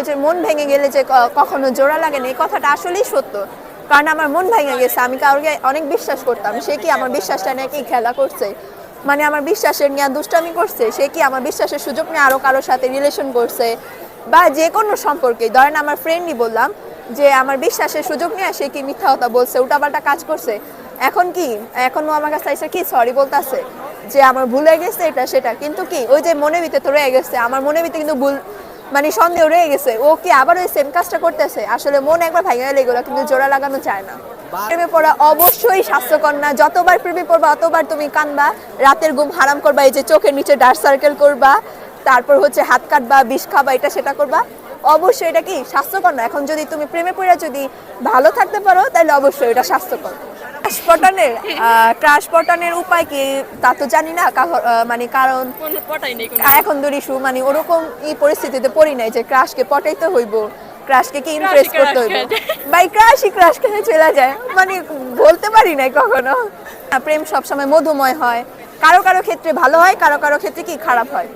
ওই যে মন ভেঙে গেলে যে কখনো জোড়া লাগে না, এই কথাটা আসলেই সত্য। কারণ আমার মন ভেঙে গেছে, আমি কাউকে অনেক বিশ্বাস করতাম। সে কি আমার বিশ্বাসটা নিয়ে কি খেলা করছে? মানে আমার বিশ্বাসের নিয়ে দুষ্টামি করছে? সে কি আমার বিশ্বাসের সুযোগ নিয়ে আরও কারোর সাথে রিলেশন করছে? বা যে কোনো সম্পর্কে, ধরেন আমার ফ্রেন্ডই বললাম যে আমার বিশ্বাসের সুযোগ নিয়ে সে কি মিথ্যা কথা বলছে, উল্টাপাল্টা কাজ করছে। এখন কি? এখন ও আমার কাছে এসে কি সরি বলতাছে? যে আমার ভুলে গেছে এটা সেটা। কিন্তু কি? ওই যে মনে ভিতরে তো রয়ে গেছে। আমার মনে ভিতরে কিন্তু ভুল মানে সন্দেহ রয়ে গেছে। ও কি আবার ওই সেম কাজটা করতেছে? আসলে মন একবার ভাঙে গেলে এগুলো কিন্তু জোড়া লাগানো চায় না। প্রেমে পড়া অবশ্যই স্বাস্থ্যকর না যতবার প্রেমে পড়বা অতবার তুমি কানবা রাতের ঘুম হারাম করবা এই যে চোখের নিচে ডার্ক সার্কেল করবা তারপর হচ্ছে হাত কাটবা বিষ খাবা এটা সেটা করবা। অবশ্যই এটা কি? স্বাস্থ্যকর না এখন যদি তুমি প্রেমে পড়ে যদি ভালো থাকতে পারো তাহলে অবশ্যই এটা স্বাস্থ্যকর ক্রাশ পটানের ক্রাশ পটানের উপায় কি তা তো জানি না মানে কারণ এখন ধরি শু মানে ওরকম এই পরিস্থিতিতে পড়ি নাই যে ক্রাশকে পটাইতে হইব ক্রাশকে কি ইমপ্রেস করতে হইব। বাই ক্রাশই ক্রাশ খেয়ে চলে যায় মানে বলতে পারি নাই কখনো। প্রেম সবসময় মধুময় হয় কারও কারও ক্ষেত্রে ভালো হয় কারও কারও ক্ষেত্রে কি খারাপ হয়?